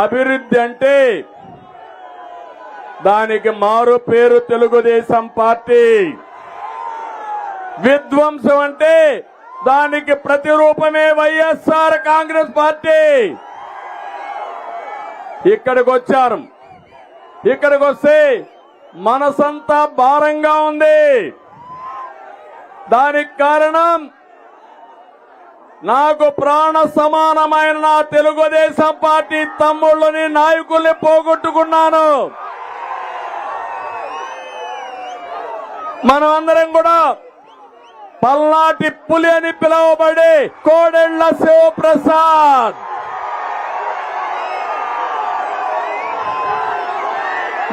అభివృద్ధి అంటే దానికి మారు పేరు తెలుగుదేశం పార్టీ. విధ్వంసం అంటే దానికి ప్రతిరూపమే వైఎస్ఆర్ కాంగ్రెస్ పార్టీ. ఇక్కడికి వచ్చారు. ఇక్కడికి వస్తే మనసంతా భారంగా ఉంది. దానికి కారణం నాకు ప్రాణ సమానమైన నా తెలుగుదేశం పార్టీ తమ్ముళ్ళని నాయకుల్ని పోగొట్టుకున్నాను. మనం అందరం కూడా పల్నాటి పులి అని పిలువబడే కోడెళ్ళ శివప్రసాద్.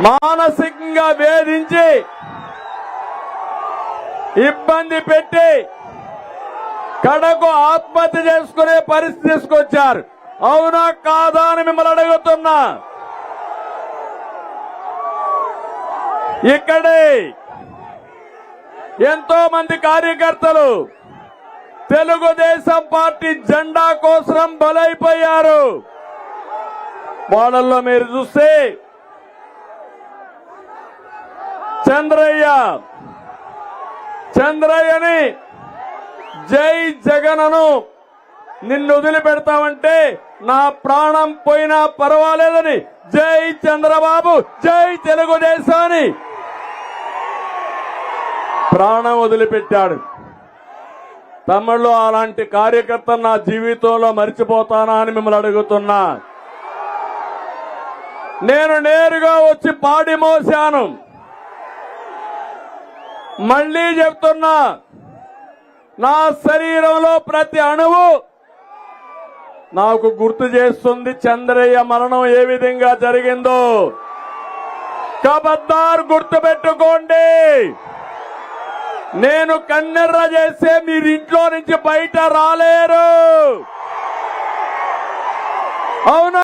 మానసికంగా వేధించి ఇబ్బంది పెట్టి కడకు ఆత్మహత్య చేసుకునే పరిస్థితి తీసుకొచ్చారు. అవునా కాదా అని మిమ్మల్ని అడుగుతున్నా. ఇక్కడే ఎంతో మంది కార్యకర్తలు తెలుగుదేశం పార్టీ జెండా కోసం బలైపోయారు. వాళ్ళల్లో మీరు చూస్తే చంద్రయ్య చంద్రయ్యని జై జగనను నిన్ను వదిలిపెడతామంటే నా ప్రాణం పోయినా పర్వాలేదని. జై చంద్రబాబు జై తెలుగుదేశాన్ని. ప్రాణం వదిలిపెట్టాడు. తమ్ముళ్ళు అలాంటి కార్యకర్త నా జీవితంలో మర్చిపోతానా అని మిమ్మల్ని అడుగుతున్నా. నేను నేరుగా వచ్చి పాడి మోశాను. మళ్ళీ చెప్తున్నా నా శరీరంలో ప్రతి అణువు నాకు గుర్తు చేస్తుంది చంద్రయ్య మరణం ఏ విధంగా జరిగిందో. కబద్దారు గుర్తు పెట్టుకోండి నేను కన్నెర్ర చేస్తే మీరు ఇంట్లో నుంచి బయట రాలేరు. అవునా?